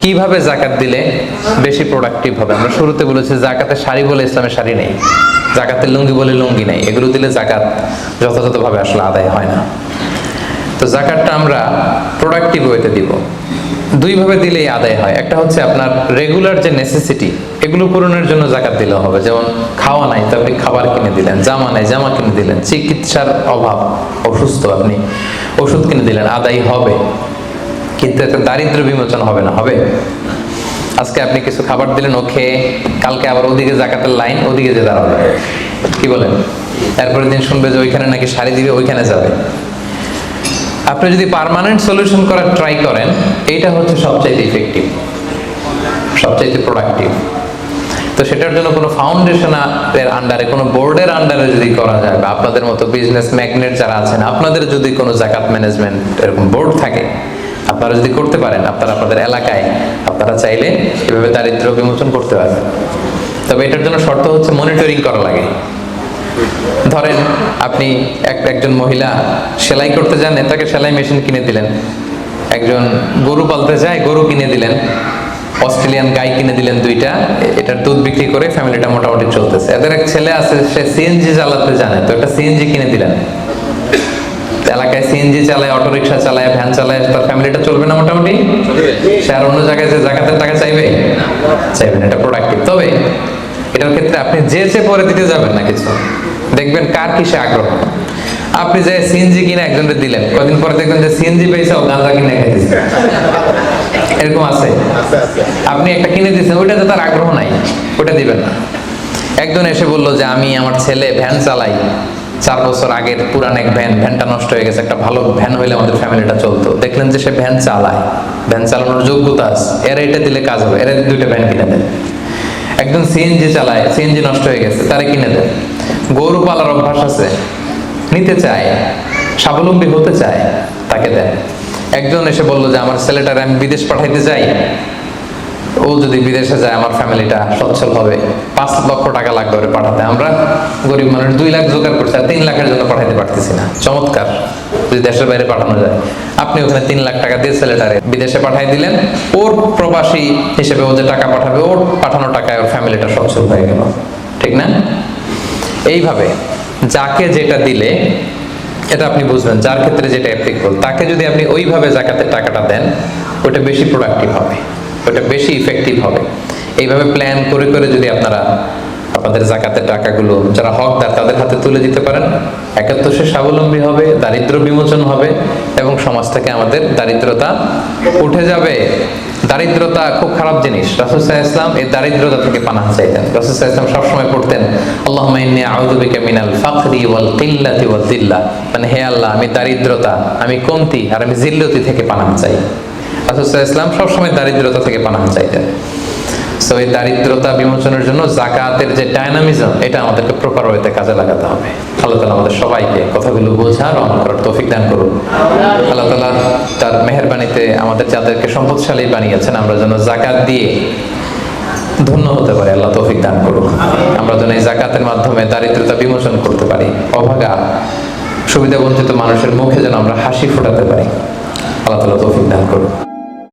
কীভাবে জাকাত দিলে বেশি প্রোডাক্টিভ হবে? আমরা শুরুতে বলেছি, জাকাতে শাড়ি বলে ইসলামের শাড়ি নেই। জাকাতে লুঙ্গি বলে লুঙ্গি নেই। এগুলো দিলে জাকাত যথাযথভাবে আসলে আদায় হয় না। তো জাকাতটা আমরা প্রোডাক্টিভ ওয়েতে দিব। দুইভাবে দিলেই আদায় হয়। একটা হচ্ছে আপনার রেগুলার যে নেসেসিটি এগুলো পূরণের জন্য জাকাত দিলে হবে। যেমন খাওয়া নাই, তো আপনি খাবার কিনে দিলেন, জামা নাই, জামা কিনে দিলেন। চিকিৎসার অভাব, অসুস্থ আপনি ওষুধ কিনে দিলেন, আদায় হবে। কিন্তু এতে দারিদ্র বিমোচন হবে না, হবে? আজকে আপনি কিছু খাবার দিলেন ও খেয়ে কালকে আবার ওদিকে জাকাতের লাইন, ওদিকে যে দাঁড়াবে। কি বলেন? তারপরে দিন শুনবে যে ওইখানে নাকি শাড়ি দিবে, ওইখানে যাবে। আপনি যদি পারমানেন্ট সলিউশন করার ট্রাই করেন, এইটা হচ্ছে সবচাইতে ইফেক্টিভ সবচাইতে প্রোডাক্টিভ তো সেটার জন্য কোনো ফাউন্ডেশন এর আন্ডারে কোনো বোর্ডের আন্ডারে যদি করা যায়, বা আপনাদের মতো বিজনেস ম্যাগনেট যারা আছেন, আপনাদের যদি কোনো জাকাত ম্যানেজমেন্ট এরকম বোর্ড থাকে আপনারা যদি করতে পারেন, আপনারা আপনাদের এলাকায় আপনারা চাইলে এভাবে দারিদ্র বিমোচন করতে পারবেন। তবে এটার জন্য শর্ত হচ্ছে মনিটরিং করা লাগে। ধরেন আপনি এক- একজন মহিলা সেলাই করতে জানে তাকে সেলাই মেশিন কিনে দিলেন। একজন গরু পালতে যায়, গরু কিনে দিলেন। অস্ট্রেলিয়ান গাই কিনে দিলেন দুইটা এটার দুধ বিক্রি করে ফ্যামিলিটা মোটামুটি চলতেছে। এদের এক ছেলে আছে, সে সিএনজি চালাতে জানে, তো একটা সিএনজি কিনে দিলেন। সিএনজি চালায়, অটো রিক্সা চালায়, ভ্যান চালায়, তার ফ্যামিলিটা চলবে না মোটামুটি? সে আর অন্য জায়গায় যে জাকাতের টাকা চাইবে? চাইবে না, এটা প্রোডাক্টিভ তবে এটার ক্ষেত্রে আপনি যে যে পরে দিতে যাবেন না কিছু, দেখবেন কার কিসে আগ্রহ। আপনি যে সিএনজি কিনে একজনকে দিলেন, কদিন পরে দেখবেন যে সিএনজি পেয়েছে, ও গাঁজা কিনে খাইতেছে এরকম আছে। আপনি একটা কিনে দিয়েছেন ওইটাতে তার আগ্রহ নাই ওটা দিবেন না। একজন এসে বলল যে, আমি আমার ছেলে ভ্যান চালাই। চার বছর আগের পুরান এক ভ্যান, ভ্যানটা নষ্ট হয়ে গেছে, একটা ভালো ভ্যান হইলে আমাদের ফ্যামিলিটা চলতো। দেখলেন যে সে ভ্যান চালায়। ভ্যান চালানোর যোগ্যতা আছে। এরা এটা দিলে কাজ হবে। এরা দুইটা ভ্যান কিনে দেয়। একজন সিএনজি চালায় সিএনজি নষ্ট হয়ে গেছে, তারে কিনে দেয়। গরু পালার অভ্যাস আছে। নিতে চায়, স্বাবলম্বী হতে চায়, তাকে দেন একজন এসে বলল যে, আমার ছেলেটারে আমি বিদেশ পাঠাইতে চাই। ও যদি বিদেশে যায়, আমার ফ্যামিলিটা সচ্ছল হবে পাঁচ লক্ষ টাকা লাগবে ওরে পাঠাতে। আমরা গরিব মানুষ, দুই লাখ জোগাড় করছি আর তিন লাখের জন্য পাঠাতে পারতেছি না। চমৎকার। যদি দেশের বাইরে পাঠানো যায়। আপনি ওখানে তিন লাখ টাকা দিয়ে ছেলেটারে বিদেশে পাঠাই দিলেন, ওর প্রবাসী হিসেবে ও যে টাকা পাঠাবে, ওর পাঠানো টাকায় ওর ফ্যামিলিটা সচ্ছল হয়ে গেল। ঠিক না? এইভাবে যাকে যেটা দিলে, এটা আপনি বুঝবেন, যার ক্ষেত্রে যেটা অ্যাপ্লিকেবল তাকে যদি আপনি ওইভাবে জাকাতের টাকাটা দেন ওটা বেশি প্রোডাক্টিভ হবে। ওটা বেশি ইফেক্টিভ হবে। এইভাবে প্ল্যান করে করে যদি আপনারা আপনাদের জাকাতের টাকাগুলো যারা হকদার, তাদের হাতে তুলে দিতে পারেন একে তো সে স্বাবলম্বী হবে, দারিদ্র বিমোচন হবে এবং সমাজ থেকে আমাদের দারিদ্রতা উঠে যাবে। দারিদ্রতা খুব খারাপ জিনিস। রাসুল সাহা ইসলাম এই দারিদ্রতা থেকে পানাহ চাইতেন। রাসুল সাহা ইসলাম সবসময় পড়তেন, আল্লাহুম্মা ইন্নী আউযু মিনাল ফাকরি ওয়াল কিল্লাতি ওয়াদ দিল্লা। মানে হে আল্লাহ, আমি দারিদ্রতা, আমি কমতি আর আমি জিল্লতি থেকে পানাহ চাই। রাসুল ইসলাম সবসময় দারিদ্রতা থেকে পানাহ চাইতেন। সো এই দারিদ্রতা বিমোচনের জন্য জাকাতের যে ডায়নামিজম এটা আমাদেরকে প্রপার ওয়েতে কাজে লাগাতে হবে। আল্লাহ তালা আমাদের সবাইকে কথাগুলো বোঝার রহমান করার তৌফিক দান করুন। আল্লাহ তালা তার মেহরবানিতে আমাদের যাদেরকে সম্পদশালী বানিয়েছেন, আমরা যেন জাকাত দিয়ে ধন্য হতে পারি, আল্লাহ তৌফিক দান করুন আমরা যেন এই জাকাতের মাধ্যমে দারিদ্রতা বিমোচন করতে পারি। অভাগা সুবিধা বঞ্চিত মানুষের মুখে যেন আমরা হাসি ফোটাতে পারি। আল্লাহ তালা তৌফিক দান করুন